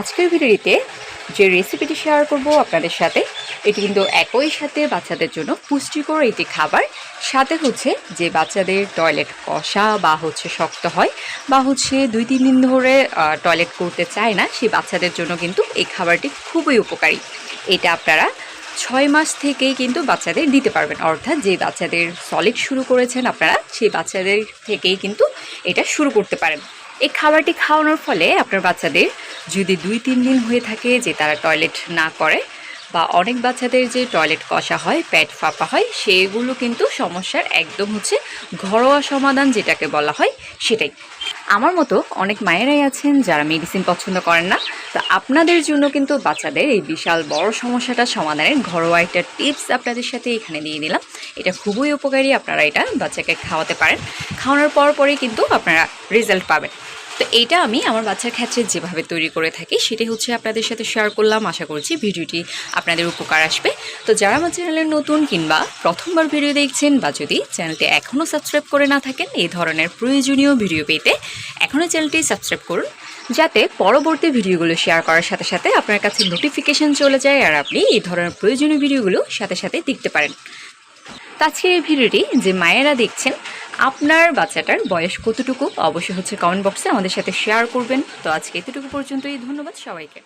আজকের ভিডিওতে যে রেসিপিটি শেয়ার করব আপনাদের সাথে, এটি কিন্তু একই সাথে বাচ্চাদের জন্য পুষ্টিকর একটি খাবার। সাথে হচ্ছে যে বাচ্চাদের টয়লেট কষা বা হচ্ছে শক্ত হয়, বা হচ্ছে দুই, তিন দিন ধরে টয়লেট করতে চায় না সেই বাচ্চাদের জন্য কিন্তু এই খাবারটি খুবই উপকারী। এটা আপনারা ছয় মাস থেকেই কিন্তু বাচ্চাদের দিতে পারবেন। অর্থাৎ যে বাচ্চাদের সলিড শুরু করেছেন আপনারা, সেই বাচ্চাদের থেকেই কিন্তু এটা শুরু করতে পারেন। এই খাবারটি খাওয়ানোর ফলে আপনার বাচ্চাদের যদি দুই, তিন দিন হয়ে থাকে যে তারা টয়লেট না করে বা অনেক বাচ্চাদের যে টয়লেট কষা হয়, পেট ফাঁপা হয়, সেগুলো কিন্তু সমস্যার একদম হচ্ছে ঘরোয়া সমাধান যেটাকে বলা হয় সেটাই। আমার মতো অনেক মায়েরাই আছেন যারা মেডিসিন পছন্দ করেন না। তো আপনাদের জন্য কিন্তু বাচ্চাদের এই বিশাল বড় সমস্যাটা সমাধানের ঘরোয়া একটা টিপস আপনাদের সাথে এখানে দিয়ে দিলাম। এটা খুবই উপকারী, আপনারা এটা বাচ্চাকে খাওয়াতে পারেন। খাওয়ানোর পর পরেই কিন্তু আপনারা রেজাল্ট পাবেন। তো এইটা আমি আমার বাচ্চার ক্ষেত্রে যেভাবে তৈরি করে থাকি, সেটাই হচ্ছে আপনাদের সাথে শেয়ার করলাম। আশা করছি ভিডিওটি আপনাদের উপকার আসবে। তো যারা আমার চ্যানেলের নতুন কিংবা প্রথমবার ভিডিও দেখছেন বা যদি চ্যানেলটি এখনও সাবস্ক্রাইব করে না থাকেন, এই ধরনের প্রয়োজনীয় ভিডিও পেতে এখনও চ্যানেলটি সাবস্ক্রাইব করুন, যাতে পরবর্তী ভিডিওগুলো শেয়ার করার সাথে সাথে আপনার কাছে নোটিফিকেশন চলে যায় আর আপনি এই ধরনের প্রয়োজনীয় ভিডিওগুলো সাথে সাথে দেখতে পারেন। তো আজকের এই ভিডিওটি যে মায়েরা দেখছেন আপনার বাচ্চাটার বয়স কতটুকু? অবশ্যই হচ্ছে কমেন্ট বক্সে আমাদের সাথে শেয়ার করবেন। তো আজকে এতটুকু পর্যন্তই। ধন্যবাদ সবাইকে।